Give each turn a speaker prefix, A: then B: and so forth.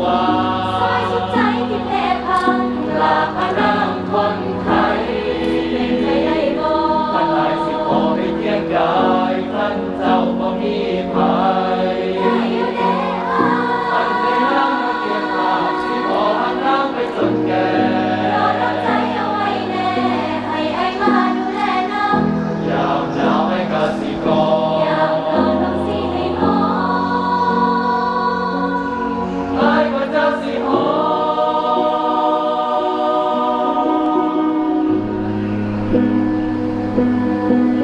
A: วา
B: สายสุดใจที่แพ้พังลาพนางคนไทยเป็นไปได้บ่ถ้าายสิขอ
A: ให้เที่ยงกายท่นเจ้าบ่มีภัย
B: ได้อใน่ท่านได้
A: นั่งเกียรติภาพสิขอหันน้ำไสนแก่ Música